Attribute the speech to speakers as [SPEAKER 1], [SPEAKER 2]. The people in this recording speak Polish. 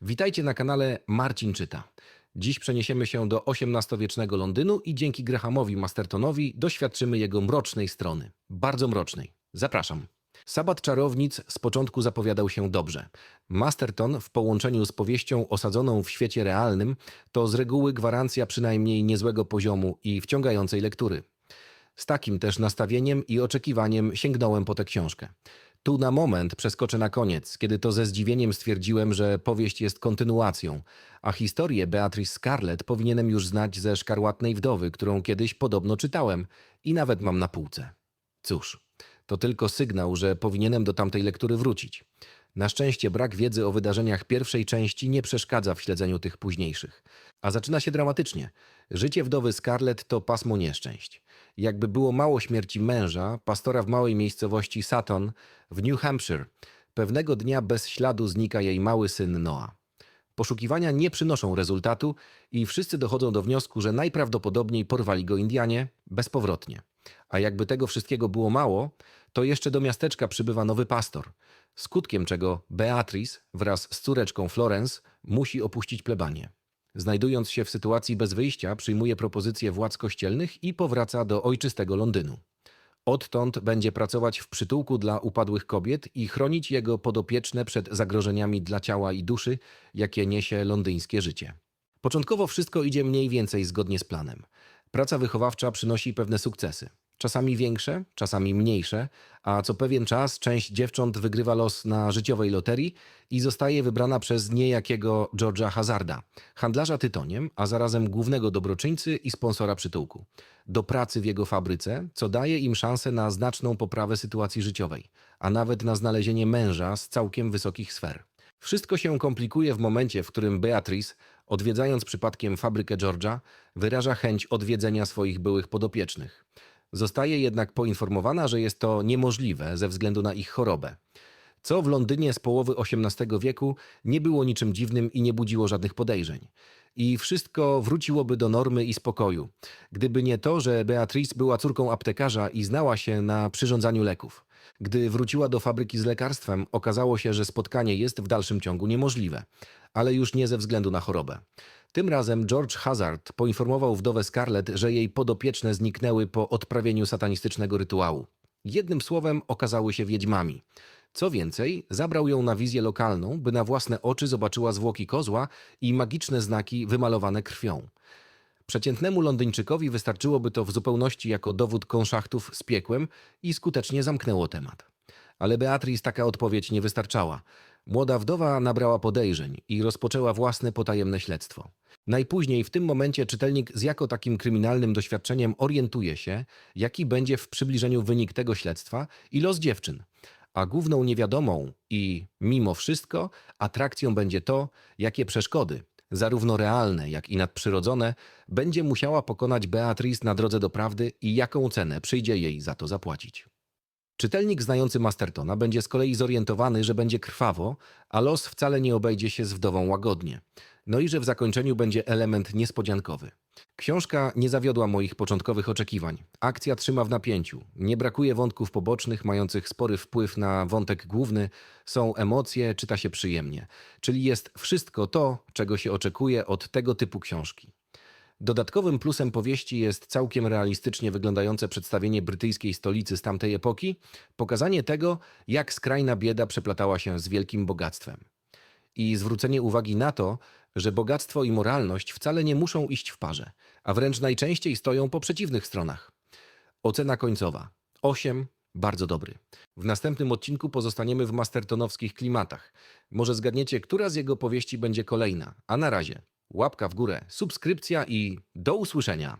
[SPEAKER 1] Witajcie na kanale Marcin Czyta. Dziś przeniesiemy się do XVIII-wiecznego Londynu i dzięki Grahamowi Mastertonowi doświadczymy jego mrocznej strony. Bardzo mrocznej. Zapraszam. Sabat Czarownic z początku zapowiadał się dobrze. Masterton w połączeniu z powieścią osadzoną w świecie realnym to z reguły gwarancja przynajmniej niezłego poziomu i wciągającej lektury. Z takim też nastawieniem i oczekiwaniem sięgnąłem po tę książkę. Tu na moment przeskoczę na koniec, kiedy to ze zdziwieniem stwierdziłem, że powieść jest kontynuacją, a historię Beatrice Scarlett powinienem już znać ze Szkarłatnej Wdowy, którą kiedyś podobno czytałem i nawet mam na półce. Cóż, to tylko sygnał, że powinienem do tamtej lektury wrócić. Na szczęście brak wiedzy o wydarzeniach pierwszej części nie przeszkadza w śledzeniu tych późniejszych. A zaczyna się dramatycznie. Życie wdowy Scarlett to pasmo nieszczęść. Jakby było mało śmierci męża, pastora w małej miejscowości Sutton w New Hampshire, pewnego dnia bez śladu znika jej mały syn Noah. Poszukiwania nie przynoszą rezultatu i wszyscy dochodzą do wniosku, że najprawdopodobniej porwali go Indianie bezpowrotnie. A jakby tego wszystkiego było mało, to jeszcze do miasteczka przybywa nowy pastor, skutkiem czego Beatrice wraz z córeczką Florence musi opuścić plebanię. Znajdując się w sytuacji bez wyjścia, przyjmuje propozycje władz kościelnych i powraca do ojczystego Londynu. Odtąd będzie pracować w przytułku dla upadłych kobiet i chronić jego podopieczne przed zagrożeniami dla ciała i duszy, jakie niesie londyńskie życie. Początkowo wszystko idzie mniej więcej zgodnie z planem. Praca wychowawcza przynosi pewne sukcesy. Czasami większe, czasami mniejsze, a co pewien czas część dziewcząt wygrywa los na życiowej loterii i zostaje wybrana przez niejakiego George'a Hazarda, handlarza tytoniem, a zarazem głównego dobroczyńcy i sponsora przytułku, do pracy w jego fabryce, co daje im szansę na znaczną poprawę sytuacji życiowej, a nawet na znalezienie męża z całkiem wysokich sfer. Wszystko się komplikuje w momencie, w którym Beatrice, odwiedzając przypadkiem fabrykę George'a, wyraża chęć odwiedzenia swoich byłych podopiecznych. Zostaje jednak poinformowana, że jest to niemożliwe ze względu na ich chorobę. Co w Londynie z połowy XVIII wieku nie było niczym dziwnym i nie budziło żadnych podejrzeń. I wszystko wróciłoby do normy i spokoju, gdyby nie to, że Beatrice była córką aptekarza i znała się na przyrządzaniu leków. Gdy wróciła do fabryki z lekarstwem, okazało się, że spotkanie jest w dalszym ciągu niemożliwe, ale już nie ze względu na chorobę. Tym razem George Hazard poinformował wdowę Scarlett, że jej podopieczne zniknęły po odprawieniu satanistycznego rytuału. Jednym słowem okazały się wiedźmami. Co więcej, zabrał ją na wizję lokalną, by na własne oczy zobaczyła zwłoki kozła i magiczne znaki wymalowane krwią. Przeciętnemu Londyńczykowi wystarczyłoby to w zupełności jako dowód konszachtów z piekłem i skutecznie zamknęło temat. Ale Beatrice taka odpowiedź nie wystarczała. Młoda wdowa nabrała podejrzeń i rozpoczęła własne potajemne śledztwo. Najpóźniej w tym momencie czytelnik z jako takim kryminalnym doświadczeniem orientuje się, jaki będzie w przybliżeniu wynik tego śledztwa i los dziewczyn. A główną niewiadomą i, mimo wszystko, atrakcją będzie to, jakie przeszkody, zarówno realne, jak i nadprzyrodzone, będzie musiała pokonać Beatrice na drodze do prawdy i jaką cenę przyjdzie jej za to zapłacić. Czytelnik znający Mastertona będzie z kolei zorientowany, że będzie krwawo, a los wcale nie obejdzie się z wdową łagodnie. No i że w zakończeniu będzie element niespodziankowy. Książka nie zawiodła moich początkowych oczekiwań. Akcja trzyma w napięciu. Nie brakuje wątków pobocznych, mających spory wpływ na wątek główny. Są emocje, czyta się przyjemnie. Czyli jest wszystko to, czego się oczekuje od tego typu książki. Dodatkowym plusem powieści jest całkiem realistycznie wyglądające przedstawienie brytyjskiej stolicy z tamtej epoki, pokazanie tego, jak skrajna bieda przeplatała się z wielkim bogactwem. I zwrócenie uwagi na to, że bogactwo i moralność wcale nie muszą iść w parze, a wręcz najczęściej stoją po przeciwnych stronach. Ocena końcowa 8. Bardzo dobry. W następnym odcinku pozostaniemy w mastertonowskich klimatach. Może zgadniecie, która z jego powieści będzie kolejna. A na razie łapka w górę, subskrypcja i do usłyszenia.